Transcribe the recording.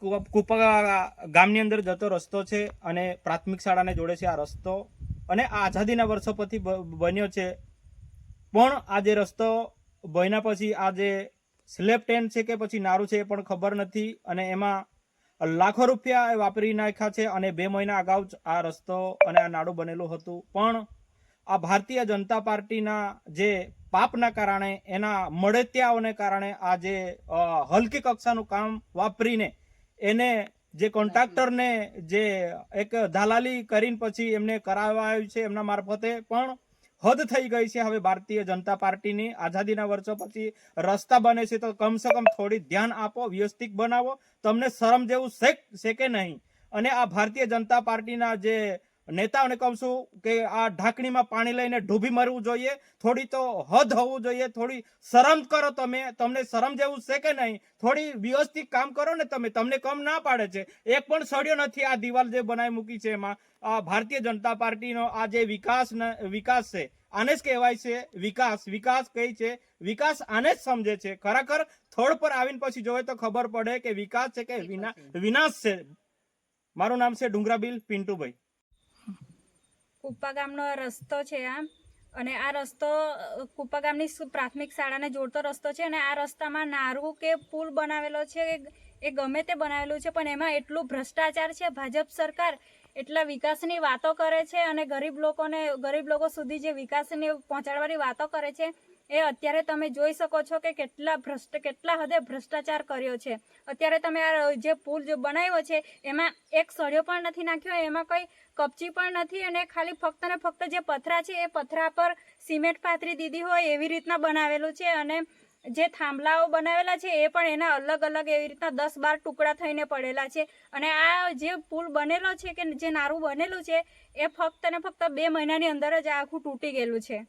કુપા ગામની અંદર જતો રસ્તો છે અને પ્રાથમિક શાળાને જોડે છે આ રસ્તો અને આ આઝાદીના વર્ષો પછી બન્યો છે. પણ આ જે રસ્તો બન્યા પછી આ જે સ્લેબ ટેન છે કે પછી નારું છે એ પણ ખબર નથી અને એમાં લાખો રૂપિયા વાપરી નાખ્યા છે અને બે મહિના અગાઉ જ આ રસ્તો અને આ નાડું બનેલું હતું. પણ આ ભારતીય જનતા પાર્ટીના જે પાપના કારણે એના મળતિયાઓને કારણે આ જે હલકી કક્ષાનું કામ વાપરીને એને જે કોન્ટ્રાક્ટરને જે એક દલાલી કરીને પછી એમને કરાવાયું છે એમના મારફતે પણ હદ થઈ ગઈ છે હવે ભારતીય જનતા પાર્ટીની આઝાદીના વર્ષો પછી રસ્તા બને છે તો કમસે કમ થોડી ધ્યાન આપો વ્યવસ્થિત બનાવો. તમને શરમ જેવું શેક શેકે નહીં. અને આ ભારતીય જનતા પાર્ટીના જે નેતાઓને કહું છું કે આ ઢાંકણીમાં પાણી લઈને ડૂબી મરવું જોઈએ થોડી તો હદ હોવું જોઈએ થોડી શરમ કરો તમે તમને શરમ જેવું છે કે નહીં થોડી વ્યવસ્થિત કામ કરો ને તમે તમને કમ ના પાડે છે. એક પણ સડ્યો નથી આ દિવાલ જે બનાવી મૂકી છે એમાં. આ ભારતીય જનતા પાર્ટીનો આ જે વિકાસ વિકાસ છે આને જ કહેવાય છે વિકાસ. વિકાસ કઈ છે? વિકાસ આને જ સમજે છે. ખરેખર થોડ પર આવીને પછી જોવે તો ખબર પડે કે વિકાસ છે કે વિના વિનાશ છે. મારું નામ છે ડુંગરાબીલ પિન્ટુભાઈ. કુપ્પા ગામનો રસ્તો છે આ. અને આ રસ્તો કુપ્પા ગામની પ્રાથમિક શાળાને જોડતો રસ્તો છે અને આ રસ્તામાં નારું કે પુલ બનાવેલો છે એ ગમે તે બનાવેલું છે, પણ એમાં એટલું ભ્રષ્ટાચાર છે, ભાજપ સરકાર એટલા વિકાસની વાતો કરે છે અને ગરીબ લોકોને, ગરીબ લોકો સુધી જે વિકાસને પહોંચાડવાની વાતો કરે છે એ અત્યારે તમે જોઈ શકો છો કે કેટલા ભ્રષ્ટ, કેટલા હદે ભ્રષ્ટાચાર કર્યો છે. અત્યારે તમે આ જે પુલ જે બનાવ્યો છે, એમાં એક સળિયો પણ નથી નાખ્યો, એમાં કંઈ કપચી પણ નથી અને ખાલી ફક્ત ને ફક્ત જે પથરા છે, એ પથરા પર સિમેન્ટ પાથરી દીધી હોય એવી રીતના બનાવેલું છે અને જે થાંભલાઓ બનાવેલા છે, એ પણ એના અલગ અલગ એવી રીતના દસ બાર ટુકડા થઈને પડેલા છે. અને આ જે પુલ બનેલો છે કે જે નારું બનેલું છે, એ ફક્ત ને ફક્ત બે મહિનાની અંદર જ આખું તૂટી ગયેલું છે.